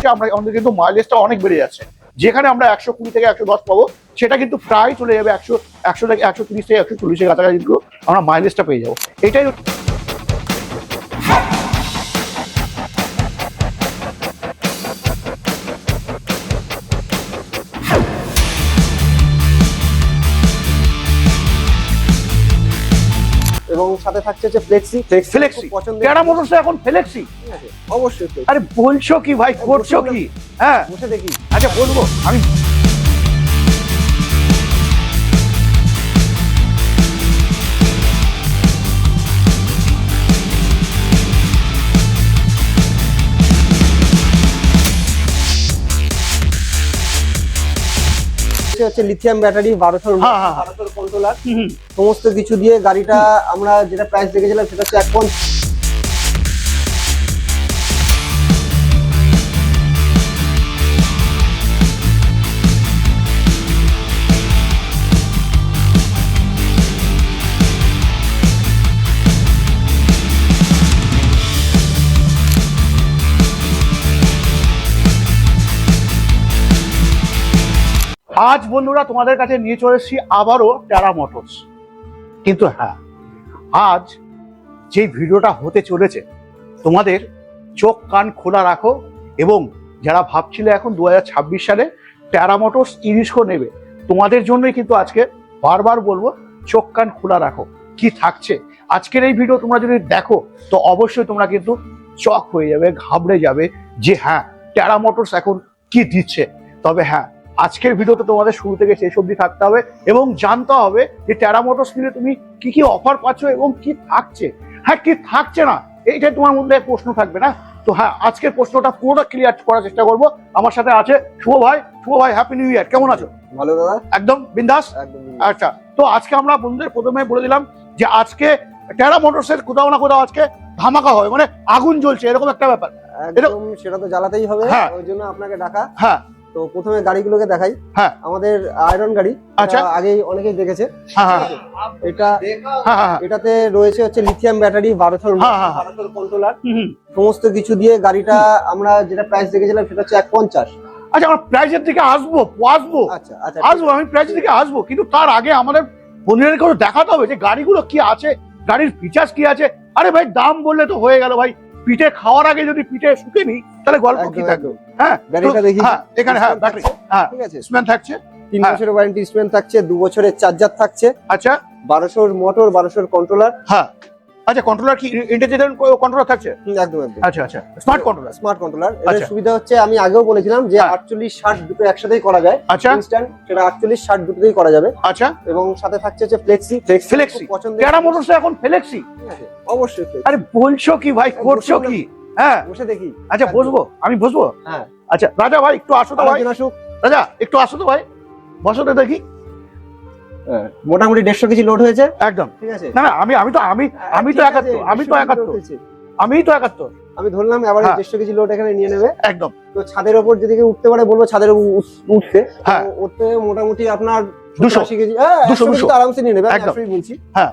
আসছে আমরা আমাদের কিন্তু মাইলেজটা অনেক বেড়ে যাচ্ছে। যেখানে আমরা একশো কুড়ি থেকে একশো দশ পাবো, সেটা কিন্তু প্রায় চলে যাবে একশো একশো থেকে একশো তিরিশ থেকে একশো চল্লিশের কাছাকাছি কিন্তু আমরা মাইলেজটা পেয়ে যাব। এটাই এবং সাথে থাকছে যে ফ্লেক্সি ফ্লেক্সি পছন্দ টেরা মোটরস এখন ফ্লেক্সি অবশ্যই আরে বলছো কি ভাই করছ কি? হ্যাঁ। বসে দেখি। আচ্ছা বলব আমি হচ্ছে হচ্ছে লিথিয়াম ব্যাটারি বারোশোর হ্যাঁ, হ্যাঁ, হ্যাঁ। বারোশোর কন্ট্রোলার। সমস্ত কিছু দিয়ে গাড়িটা আমরা যেটা প্রাইস দেখেছিলাম সেটা হচ্ছে এক আজ বন্ধুরা তোমাদের কাছে নিয়ে চলে এসেছি আবারও ট্যারা মোটরস কিন্তু হ্যাঁ আজ যে ভিডিওটা হতে চলেছে, তোমাদের চোখ কান খোলা রাখো এবং যারা ভাবছিলে এখন দু হাজার ছাব্বিশ সালে ট্যারা মোটরস ইরিশকো নেবে, তোমাদের জন্যই কিন্তু আজকে বারবার বলব, চোখ কান খোলা রাখো। কি থাকছে? আজকের এই ভিডিও তোমরা যদি দেখো, তো অবশ্যই তোমরা কিন্তু চক হয়ে যাবে, ঘাবড়ে যাবে যে হ্যাঁ ট্যারা মোটরস এখন কি দিচ্ছে। তবে হ্যাঁ আজকের ভিডিওতে তোমাদের শুরু থেকে শেষ অবধি থাকতে হবে এবং জানতে হবে যে ট্যারা মোটরস কিনে তুমি কি কি অফার পাচ্ছ এবং কি থাকছে। হ্যাঁ কি থাকছে না এইটা তোমার মধ্যে প্রশ্ন থাকবে না? তো হ্যাঁ আজকের প্রশ্নটা পুরোটা ক্লিয়ার করার চেষ্টা করব। আমার সাথে আছে শুভ ভাই। শুভ ভাই হ্যাপি নিউ ইয়ার কেমন আছো? ভালো দাদা। একদম বিন্দাস? একদম আচ্ছা তো আজকে আমরা বন্ধুদের প্রথমে বলে দিলাম যে আজকে ট্যারা মোটরসের কোথাও না কোথাও আজকে ধামাকা হবে মানে আগুন জ্বলছে এরকম একটা ব্যাপার। সেটা তো জ্বালাতেই হবে। হ্যাঁ। ওই জন্য আপনাকে ডাকা। হ্যাঁ। তো প্রথমে গাড়িগুলোকে দেখাই। হ্যাঁ। আমাদের আয়রন গাড়ি আচ্ছা। আগেই অনেকেই দেখেছে। হ্যাঁ হ্যাঁ। এটা হ্যাঁ এটাতে রয়েছে হচ্ছে লিথিয়াম ব্যাটারি বারোশোর। বারোশোর কন্ট্রোলার। সমস্ত কিছু দিয়ে গাড়িটা আমরা যেটা প্রাইস দেখেছিলাম সেটা হচ্ছে এক পঞ্চাশ আচ্ছা আমরা প্রাইজের দিকে আসব আসব। আচ্ছা আচ্ছা আসব আমি প্রাইজের দিকে আসব। কিন্তু তার আগে আমাদের বন্ধুদেরকে তো দেখাতে হবে যে গাড়িগুলো কি আছে গাড়ির ফিচার্স কি আছে। আরে ভাই দাম বললে তো হয়ে গেল ভাই। পিঠে খাওয়ার আগে যদি পিঠে শুকে নি তাহলে গল্প কি থাকবে? হ্যাঁ ব্যাটারিটা দেখি। হ্যাঁ এখানে হ্যাঁ ব্যাটারি। হ্যাঁ ঠিক আছে। স্প্যান থাকছে। তিন হ্যাঁ। বছরের ওয়ারেন্টি স্পেন থাকছে দু বছরের চার্জার থাকছে। আচ্ছা। বারোশোর মোটর বারোশোর কন্ট্রোলার হ্যাঁ। আচ্ছা কন্ট্রোলার কি ইন্টেলিজেন্ট কন্ট্রোলার থাকছে? একদম একদম। আচ্ছা আচ্ছা স্মার্ট কন্ট্রোলার স্মার্ট কন্ট্রোলার এর। সুবিধা হচ্ছে আমি আগেও বলেছিলাম যে হ্যাঁ। আটচল্লিশ ষাট দুটো একসাথেই করা যায়। আচ্ছা। ইনস্ট্যান্ট সেটা আটচল্লিশ ষাট দুটোতেই করা যাবে। আচ্ছা। এবং সাথে থাকছে হচ্ছে ফ্লেক্সি। পছন্দের ট্যারা মোটরস এখন ফ্লেক্সি? অবশ্যই আরে বলছো কি ভাই করছ কি? হ্যাঁ। বসে দেখি। আচ্ছা বসবো। আমি বসবো? হ্যাঁ। আচ্ছা রাজা ভাই একটু আসো তো ভাই। শুক। রাজা একটু আসো তো ভাই। বসো তো দেখি। হ্যাঁ, মোটামুটি দেড়শো কেজি লোড হয়েছে। একদম। ঠিক আছে? না না আমি আমি তো আমি আমি তো একাত্তর আমি তো একাত্তর। আমিই তো একাত্তর। আমি ধরলাম এবার হ্যাঁ। দেড়শো কেজি লোড এখানে নিয়ে নেবে। একদম। তো ছাদের ওপর যদি কেউ উঠতে পারে বলব ছাদের উপর উঠতে। হ্যাঁ। উঠতে মোটামুটি আপনার দুশো। 80 কেজি হ্যাঁ দুশো, 200 কেজি দুশো। তো আরামসে নিয়ে নেবে আমি একদম। 100 ই বলছি হ্যাঁ।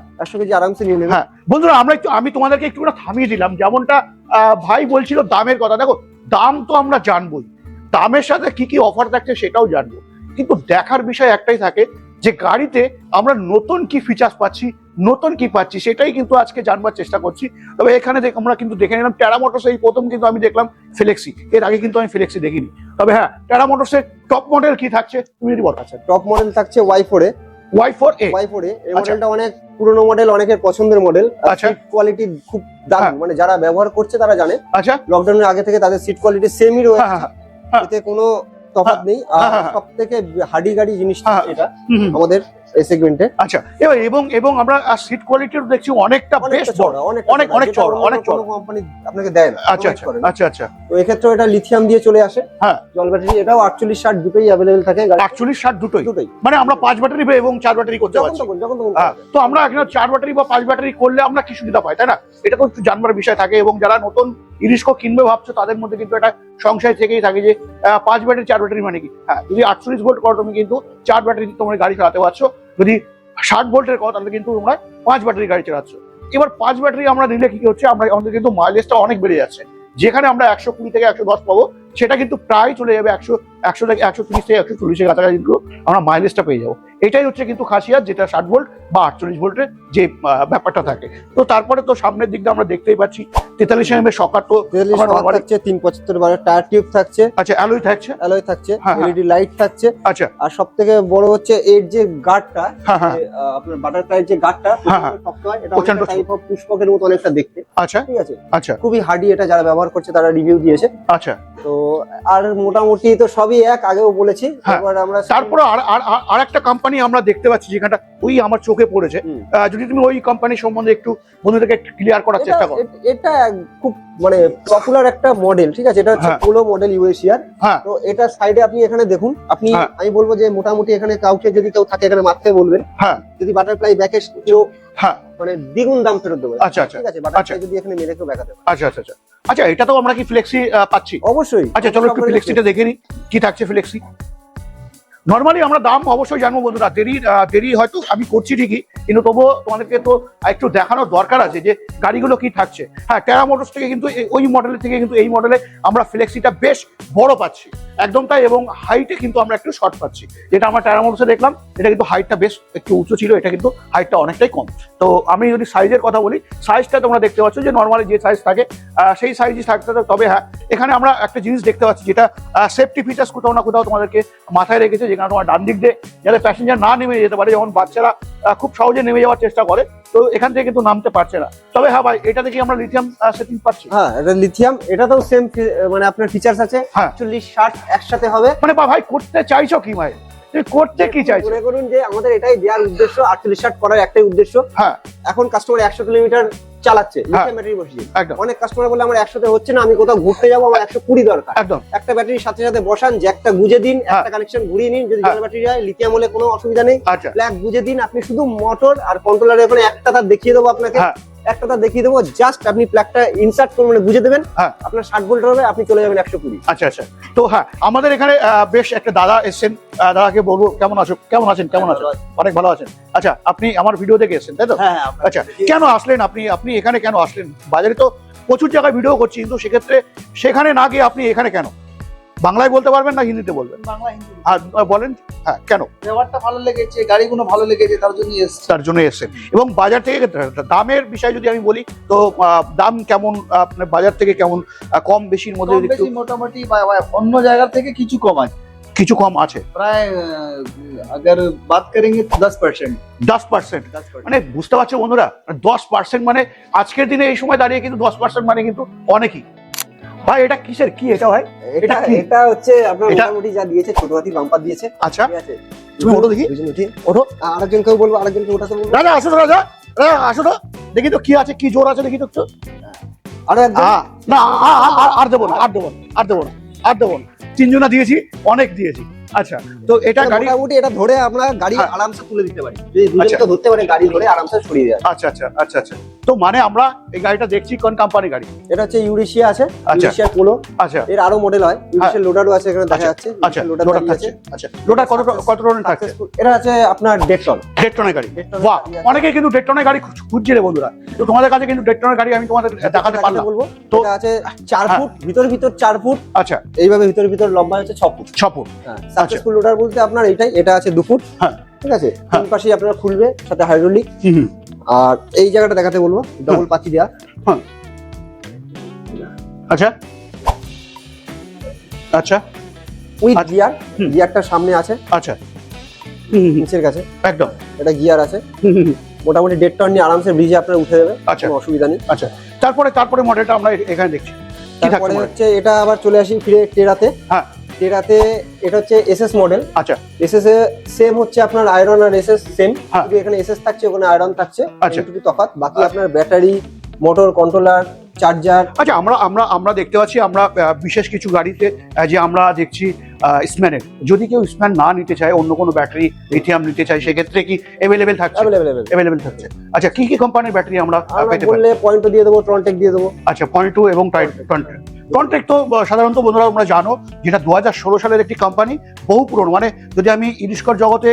হ্যাঁ বন্ধুরা আমরা একটু আমি তোমাদেরকে একটু থামিয়ে দিলাম যেমনটা আহ, ভাই বলছিল দামের কথা দেখো দাম তো আমরা জানবোই দামের সাথে কি কি অফার থাকছে সেটাও জানব কিন্তু দেখার বিষয় একটাই থাকে যে গাড়িতে আমরা নতুন কি ফিচার্স পাচ্ছি নতুন কি পাচ্ছি সেটাই কিন্তু আজকে জানবার চেষ্টা করছি। তবে এখানে দেখ- আমরা কিন্তু দেখে নিলাম ট্যারা মোটরস এই প্রথম কিন্তু আমি দেখলাম ফ্লেক্সি এর আগে কিন্তু আমি ফ্লেক্সি দেখিনি। তবে হ্যাঁ ট্যারা মোটরসের টপ মডেল কি থাকছে? তুমি যদি বলতে চান টপ মডেল থাকছে ওয়াই ফোরে ওয়াই ফোর এ? ওয়াই ফোরে এই আচ্ছা। মডেলটা অনেক পুরনো মডেল অনেকের পছন্দের মডেল আচ্ছা। কোয়ালিটি খুব হ্যাঁ। দারুণ মানে যারা ব্যবহার করছে তারা জানে। আচ্ছা। লকডাউনের আগে থেকে তাদের সিট কোয়ালিটি সেমই হ্যাঁ রয়েছে হ্যাঁ হ্যাঁ। এতে কোনো তফাৎ নেই। আর হ্যাঁ, হ্যাঁ। সব থেকে হাডি গাড়ি জিনিস হ্যাঁ। এটা। আমাদের এই সেগমেন্টে আচ্ছা এবার এবং এবং আমরা সিট কোয়ালিটিও দেখছি অনেকটা বেশ বড়। অনেক অনেক- অনেক চওড়া, অনেক চওড়া। কোম্পানি আপনাকে দেয় না আচ্ছা আচ্ছা আচ্ছা আচ্ছা। তো এক্ষেত্রে এটা লিথিয়াম দিয়ে চলে আসে। হ্যাঁ। জল ব্যাটারি এটাও আটচল্লিশ ষাট দুটোই অ্যাভেলেবেল থাকে আটচল্লিশ ষাট দুটোই। দুটোই। মানে আমরা পাঁচ ব্যাটারি এবং চার ব্যাটারি করতে পারছি। হ্যাঁ, তো আমরা এখানে চার ব্যাটারি বা পাঁচ ব্যাটারি করলে আমরা কি সুবিধা পাই তাই না? এটা তো একটু জানবার বিষয় থাকে এবং যারা নতুন ইরিস্কো কিনবে ভাবছ, তাদের মধ্যে কিন্তু একটা সংশয় থেকেই থাকে যে পাঁচ ব্যাটারি, চার ব্যাটারি মানে কি? হ্যাঁ যদি আটচল্লিশ ভোল্ট করো, তুমি কিন্তু চার ব্যাটারি তোমার গাড়ি চালাতে পারছ। যদি ষাট ভোল্টের করো, তাহলে কিন্তু তোমরা পাঁচ ব্যাটারি গাড়ি চালাচ্ছ। এবার পাঁচ ব্যাটারি আমরা নিলে কি হচ্ছে, আমরা আমাদের কিন্তু মাইলেজটা অনেক বেড়ে যাচ্ছে। যেখানে আমরা একশো কুড়ি থেকে একশো দশ পাবো, সেটা কিন্তু প্রায় চলে যাবে একশো একশো থেকে একশো তিরিশ থেকে একশো চল্লিশের কাছাকাছি কিন্তু আমরা মাইলেজটা পেয়ে যাব। এটাই হচ্ছে কিন্তু খাসিয়াত, যেটা ষাট ভোল্ট বা আটচল্লিশ ভোল্টের যে ব্যাপারটা থাকে। তো তারপরে তো সামনের দিকটা আমরা দেখতেই পাচ্ছি তেতাল্লিশ এম এর তো তেতাল্লিশ আমার সকার normally- থাকছে তিন পঁচাত্তর বারের টায়ার টিউব থাকছে। আচ্ছা অ্যালোই থাকছে? অ্যালয় থাকছে হ্যাঁ, হ্যাঁ। এলইডি লাইট থাকছে। আচ্ছা। আর সব থেকে বড় হচ্ছে এর যে গার্ডটা হ্যাঁ হ্যাঁ। আপনার বাটারফ্লাইয়ের যে গার্ডটা হ্যাঁ, হ্যাঁ। হয় এটা টাইপ অফ পুষ্পকের মতো অনেকটা দেখতে। আচ্ছা। ঠিক আছে? আচ্ছা। খুবই হার্ডি এটা যারা ব্যবহার করছে তারা রিভিউ দিয়েছে। আচ্ছা। তো আর মোটামুটি তো সবই এক আগেও বলেছি। হ্যাঁ। এবার আমরা তারপরে আর আর একটা কোম্পানি আমরা দেখতে পাচ্ছি যেখানটা ওই আমার চোখে পড়েছে। যদি তুমি ওই কোম্পানির সম্বন্ধে একটু বন্ধুদেরকে একটু ক্লিয়ার করার চেষ্টা করো। এটা খুব মানে পপুলার একটা মডেল ঠিক আছে? এটা হচ্ছে। পোলো মডেল ইউএসিয়ার হ্যাঁ। তো এটা সাইডে আপনি এখানে দেখুন আপনি হ্যাঁ। আমি বলব যে মোটামুটি এখানে কাউকে যদি কেউ থাকে এখানে মারতে বলবেন হ্যাঁ। যদি বাটারফ্লাই ব্যাকে কেউ হ্যাঁ। মানে দ্বিগুণ দাম ফেরত দেবে। আচ্ছা আচ্ছা। ঠিক আছে? বাটারফ্লাই যদি এখানে মেরে কেউ দেখাতে পারে। আচ্ছা আচ্ছা আচ্ছা। আচ্ছা এটা তো আমরা কি ফ্লেক্সি পাচ্ছি? অবশ্যই। আচ্ছা চলো একটু ফ্লেক্সিটা দেখে নিই। কি থাকছে ফ্লেক্সি নর্মালি আমরা দাম অবশ্যই জানব বন্ধুরা, দেরি দেরি হয়তো আমি করছি ঠিকই, কিন্তু তবুও তোমাদেরকে তো একটু দেখানোর দরকার আছে যে গাড়িগুলো কি থাকছে। হ্যাঁ টেরা মোটরস থেকে কিন্তু ওই মডেলের থেকে কিন্তু এই মডেলে আমরা ফ্লেক্সিটা বেশ বড় পাচ্ছি। একদম তাই এবং হাইটে কিন্তু আমরা একটু শর্ট পাচ্ছি। যেটা আমরা টেরা মোটরসে দেখলাম, এটা কিন্তু হাইটটা বেশ একটু উঁচু ছিল, এটা কিন্তু হাইটটা অনেকটাই কম। তো আমি যদি সাইজের কথা বলি সাইজটা তোমরা দেখতে পাচ্ছ যে নর্মালি যে সাইজ থাকে সেই সাইজই থাকতে। তবে হ্যাঁ এখানে আমরা একটা জিনিস দেখতে পাচ্ছি যেটা সেফটি ফিচার্স কোথাও না কোথাও তোমাদেরকে মাথায় রেখেছে যেখানে তোমার ডান দিক দিয়ে যাতে প্যাসেঞ্জার না নেমে যেতে পারে যখন বাচ্চারা খুব সহজে নেমে যাওয়ার চেষ্টা করে তো এখান থেকে কিন্তু নামতে পারছে না। তবে হ্যাঁ ভাই এটাতে কি আমরা লিথিয়াম সেটিং পাচ্ছি। হ্যাঁ এটা লিথিয়াম এটাতেও সেম মানে আপনার ফিচার্স আছে। হ্যাঁ। চল্লিশ ষাট একসাথে হবে। মানে ভাই করতে চাইছো কি ভাই? তুমি করতে কি চাইছো? মনে করুন যে আমাদের এটাই দেওয়ার উদ্দেশ্য আটচল্লিশ ষাট করার একটাই উদ্দেশ্য। হ্যাঁ। এখন কাস্টমার একশো কিলোমিটার চালাচ্ছে লিথিয়াম ব্যাটারি বসিয়ে। অনেক কাস্টমার বলে আমার একসাথে হচ্ছে না আমি কোথাও ঘুরতে যাব আমার একশো কুড়ি দরকার। একটা ব্যাটারির সাথে সাথে বসান যে একটা গুজে দিন হ্যাঁ। একটা কানেকশন ঘুরিয়ে নিন যদি জল ব্যাটারি হয় লিথিয়াম হলে কোনো অসুবিধা নেই। আচ্ছা। গুজে দিন আপনি শুধু মোটর আর কন্ট্রোলার ওখানে একটা তার দেখিয়ে দেবো আপনাকে। হ্যাঁ। একটা তার দেখিয়ে দেবো জাস্ট আপনি প্লাগটা ইনসার্ট করুন মানে বুঝে দেবেন। হ্যাঁ। আপনার ষাট ভোল্ট হবে আপনি চলে যাবেন একশো কুড়ি। আচ্ছা আচ্ছা। তো হ্যাঁ আমাদের এখানে আহ, বেশ একটা দাদা এসেছেন। আহ, দাদাকে বলব কেমন আছো? কেমন আছেন? কেমন আছেন? অনেক ভালো আছেন। আচ্ছা আপনি আমার ভিডিও দেখে এসেছেন তাই তো? হ্যাঁ আচ্ছা কেন আসলেন আপনি? আপনি এখানে কেন আসলেন? বাজারে তো প্রচুর জায়গায় ভিডিও করছি কিন্তু সেক্ষেত্রে সেখানে না গিয়ে আপনি এখানে কেন? বাংলায় বলতে পারবেন না হিন্দিতে বলবেন বাংলা হিন্দি আর আহ, বলেন হ্যাঁ কেন ব্যবহারটা ভালো লেগেছে গাড়িগুলো ভালো লেগেছে তার জন্য এসছি তার জন্য এসেছেন এবং বাজার থেকে দামের বিষয় যদি আমি বলি তো আহ, দাম কেমন আহ, আপনার বাজার থেকে কেমন আহ, কম বেশির মধ্যে কম যদি একটু বেশি মোটামুটি বা- বা অন্য জায়গা থেকে কিছু কম আছে কিছু কম আছে প্রায় আহ, अगर बात करेंगे तो दस परसेंट দশ পার্সেন্ট মানে বুঝতে পারছো বন্ধুরা দশ পার্সেন্ট মানে আজকের দিনে এই সময় দাঁড়িয়ে কিন্তু দশ পার্সেন্ট মানে কিন্তু অনেকই ভাই এটা কিসের? কি এটা ভাই? এটা এটা হচ্ছে আপনার মোটামুটি যা দিয়েছে ছোট হাতি বাম্পার দিয়েছে। আচ্ছা। ঠিক আছে? তুমি ওঠো দেখি। দুজন উঠি। ওঠো। আরেকজনকেও বলব আরেকজনকে ওঠাতে বলব। আসো তো রাজা রাজা আসো তো। দেখি তো কি আছে কি জোর আছে দেখি তো একটু। আরও একজন? আ, না আর দেবো না আর দেবো না আর দেবো না আর দেবো না। তিনজনা দিয়েছি অনেক দিয়েছি। আচ্ছা তো এটা গাড়ি মোটামুটি এটা ধরে আমরা গাড়ি হ্যাঁ। আরামসে তুলে দিতে পারি। যদি দুজনকে আচ্ছা। ধরতে পারে গাড়ি ধরে আরামসে সরিয়ে দেওয়া। আচ্ছা আচ্ছা আচ্ছা আচ্ছা। তো মানে আমরা এই গাড়িটা দেখছি কোন কোম্পানি গাড়ি। এটা হচ্ছে ইউরিশিয়া আছে আচ্ছা। ইউরিশিয়া পোলো আচ্ছা। এর আরও মডেল হয়। ইউরিশিয়া লোডারও আছে এখানে দেখা আচ্ছা, যাচ্ছে। আচ্ছা। লোডার আছে আচ্ছা। লোডার কত কত টনের থাকছে? এটা আছে আপনার দেড় টন দেড় টনের গাড়ি বাহ অনেকে কিন্তু দেড় টনের গাড়ি খুঁজছে রে বন্ধুরা। তো তোমাদের কাছে কিন্তু দেড় টনের গাড়ি আমি তোমাদের দেখাতে পারলাম। বলব। তো- এটা আছে চার হ্যাঁ। ফুট ভিতর ভিতর চার ফুট। আচ্ছা। এইভাবে ভিতর ভিতর লম্বা হচ্ছে ছ ফুট। ছ ফুট। সাকসেসফুল লোডার বলতে আপনার এটাই এটা আছে দু ফুট। হ্যাঁ। ঠিক আছে? হ্যাঁ। তিন পাশেই আপনার খুলবে সাথে হাইড্রোলিক হুম হুম। আর এই জায়গাটা দেখাতে বলব ডবল পাতি দেওয়া আচ্ছা। আচ্ছা। উইথ আচ্ছা। গিয়ার গিয়ারটা সামনে আছে। আচ্ছা। নিচের কাছে। একদম। এটা গিয়ার আছে। মোটামুটি দেড় টন নিয়ে আরামসে ব্রিজে আপনার উঠে যাবে আচ্ছা। কোনো অসুবিধা নেই। আচ্ছা। তারপরে তারপরে মডেলটা আমরা এখানে দেখছি। তারপরে হচ্ছে এটা আবার চলে আসি ফিরে টেরাতে। হ্যাঁ। টেরাতে এটা হচ্ছে এসএস মডেল আচ্ছা। এসএস এ সেম হচ্ছে আপনার আয়রন আর এসএস সেম হ্যাঁ। এখানে এসএস থাকছে ওখানে আয়রন থাকছে। আচ্ছা। এইটুকু তফাৎ। বাকি আচ্ছা। আপনার ব্যাটারি মোটর কন্ট্রোলার চার্জার আচ্ছা আমরা আমরা আমরা দেখতে পাচ্ছি আমরা বিশেষ কিছু গাড়িতে যে আমরা দেখছি স্ম্যানের যদি কেউ স্ম্যান না নিতে চায় অন্য কোনো ব্যাটারি লিথিয়াম নিতে চায় সেক্ষেত্রে কি অ্যাভেলেবেল থাকছে? অ্যাভেলেবেল থাকছে। আচ্ছা কি কি কোম্পানির ব্যাটারি আমরা পেতে পারি? বললে পয়েন্টও দিয়ে দেবো ট্রনটেক দিয়ে দেবো। আচ্ছা পয়েন্ট টু এবং টনটেক তো সাধারণত বন্ধুরা তোমরা জানো যেটা দু সালের একটি কোম্পানি বহু পুরনো। মানে যদি আমি ইলিশকর জগতে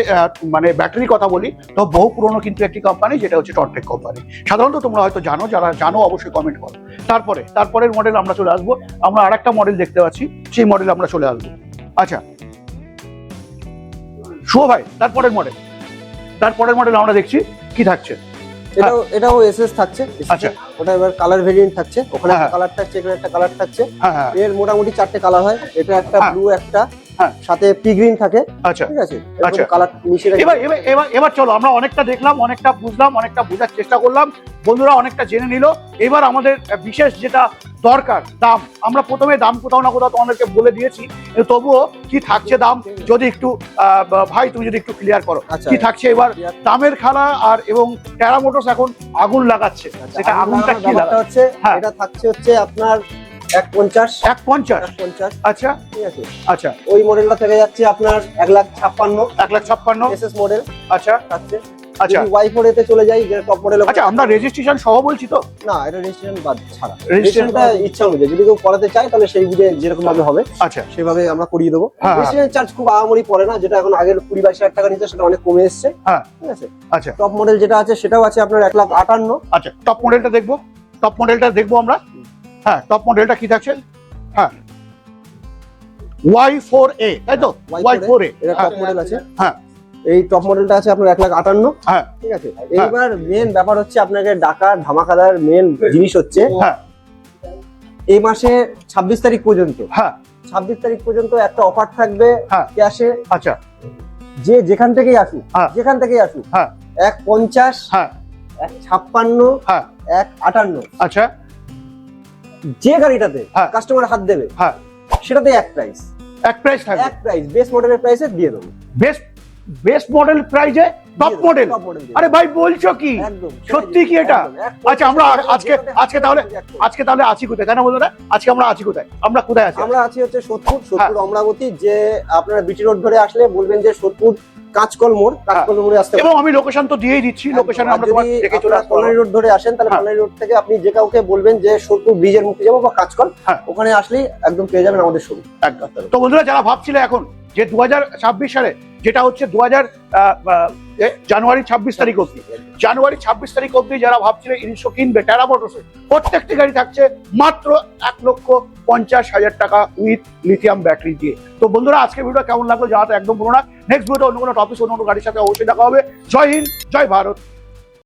মানে ব্যাটারির কথা বলি তো বহু পুরনো কিন্তু একটি কোম্পানি যেটা হচ্ছে টনটেক কোম্পানি সাধারণত তোমরা হয়তো জানো যারা জানো অবশ্যই কমেন্ট করো। তারপরে তারপরের মডেল আমরা চলে আসব। আমরা আরেকটা মডেল দেখতে পাচ্ছি সেই মডেল আমরা চলে আসব। আচ্ছা। শুভ ভাই তারপরের মডেল তারপরের মডেল আমরা দেখছি কি থাকছে? এটাও এটাও এসএস থাকছে। আচ্ছা। ওটা এবার কালার ভেরিয়েন্ট থাকছে। ওখানে হ্যাঁ, একটা কালার থাকছে এখানে একটা কালার থাকছে। হ্যাঁ হ্যাঁ। এর মোটামুটি চারটে কালার হয়। এটা একটা হ্যাঁ। ব্লু একটা হ্যাঁ। সাথে পি গ্রিন থাকে। আচ্ছা। ঠিক আছে? আচ্ছা। কালার মিশিয়ে এবার এবার এবার এবার চলো আমরা অনেকটা দেখলাম অনেকটা বুঝলাম অনেকটা বোঝার চেষ্টা করলাম। বন্ধুরা অনেকটা জেনে নিল। এবার আমাদের বিশেষ যেটা দরকার দাম। আমরা প্রথমে দাম কোথাও না কোথাও তোমাদেরকে বলে দিয়েছি। তবুও কি থাকছে দাম? যদি একটু আহ, ভাই তুমি যদি একটু ক্লিয়ার করো। আচ্ছা। কি থাকছে এবার দামের খেলা আর এবং টেরা মোটরস এখন আগুন লাগাচ্ছে। সেটা আগুন আগুনটা কি ব্যাপারটা হচ্ছে হ্যাঁ। এটা থাকছে হচ্ছে আপনার এক পঞ্চাশ এক পঞ্চাশ পঞ্চাশ আচ্ছা। ঠিক আছে। আচ্ছা। ওই মডেলটা থেকে যাচ্ছে আপনার এক লাখ ছাপ্পান্ন। এক লাখ ছাপ্পান্ন। এসএস মডেল আচ্ছা। থাকছে। আচ্ছা। যদি ওয়াই ফোর এতে চলে যাই যেটা টপ মডেল আচ্ছা আমরা রেজিস্ট্রেশন সহ বলছি তো? না এটা রেজিস্ট্রেশন বাদ ছাড়া। রেজিস্ট্রেশনটা ইচ্ছা অনুযায়ী যদি কেউ করাতে চায় তাহলে সেই বুঝে যেরকম ভাবে হবে আচ্ছা। সেভাবে আমরা করিয়ে দেবো। হ্যাঁ। রেজিস্ট্রেশন চার্জ খুব আহামরি পড়ে না যেটা এখন আগের কুড়ি বাইশ হাজার টাকা নিচ্ছে সেটা অনেক কমে এসছে। হ্যাঁ। ঠিক আছে? আচ্ছা। টপ মডেল যেটা আছে সেটাও আছে আপনার এক লাখ আটান্ন। আচ্ছা টপ মডেলটা দেখব? টপ মডেলটা দেখব আমরা? হ্যাঁ টপ মডেলটা কি থাকছে? হ্যাঁ। ওয়াই ফোর এ তাই তো? ওয়াই ফোর এ এটা টপ মডেল আছে। হ্যাঁ। এই টপ মডেলটা আছে আপনার এক লাখ আটান্ন। হ্যাঁ। ঠিক আছে? এইবার মেন ব্যাপার হচ্ছে আপনাকে ডাকা ধামাকাদার মেন জিনিস হচ্ছে হ্যাঁ। এই মাসে ছাব্বিশ তারিখ পর্যন্ত। হ্যাঁ। ছাব্বিশ তারিখ পর্যন্ত একটা অফার থাকবে হ্যাঁ। ক্যাশে আচ্ছা। যে যেখান থেকেই আসুক হ্যাঁ। যেখান থেকেই আসুক হ্যাঁ। এক পঞ্চাশ হ্যাঁ। এক ছাপ্পান্ন হ্যাঁ। এক আটান্ন। আচ্ছা। যে গাড়িটাতে হ্যাঁ। কাস্টমার হাত দেবে হ্যাঁ। সেটাতে এক প্রাইস এক প্রাইস এক প্রাইস বেস্ট মডেলের প্রাইসে দিয়ে দেবো। বেস্ট বেস্ট মডেল প্রাইজে টপ মডেল আরে ভাই বলছো কি? সত্যি কি এটা? আচ্ছা, আমরা আজকে- আজকে তাহলে- আজকে তাহলে আছি কোথায়? তাই না বলতো আজকে আমরা আছি কোথায়? আমরা কোথায় আছি? আমরা আছি হচ্ছে সোদপুর হ্যাঁ। সোদপুর অমরাবতী যে আপনারা বিটি রোড ধরে আসলে বলবেন যে সোদপুর কাঁচকল মোড় কাঁচকল মোড়ে আসতে এবং আমি লোকেশন তো দিয়েই দিচ্ছি লোকেশনে আমরা তোমার দেখে চলে আসব কল্যাণী রোড ধরে আসেন তাহলে হ্যাঁ। রোড থেকে আপনি যে কাউকে বলবেন যে সোদপুর ব্রিজের মুখে যাব বা কাঁচকল হ্যাঁ। ওখানে আসলেই একদম পেয়ে যাবেন আমাদের শোরুম। একদম। তো বন্ধুরা যারা ভাবছিল এখন যে দু হাজার ছাব্বিশ সালে, যেটা হচ্ছে দু জানুয়ারি ছাব্বিশ তারিখ অব্দি জানুয়ারি ছাব্বিশ তারিখ অব্দি যারা ভাবছিল ইনশো কিনবে টেরা মোটরসে প্রত্যেকটি গাড়ি থাকছে মাত্র এক লক্ষ পঞ্চাশ হাজার টাকা উইথ লিথিয়াম ব্যাটারি দিয়ে। তো বন্ধুরা আজকে ভিডিও কেমন লাগল জানাতে একদম পুরো না। নেক্সট ভিডিও অন্য কোনো টপিক অন্য কোনো গাড়ির সাথে অবশ্যই দেখা হবে। জয় হিন্দ, জয় ভারত।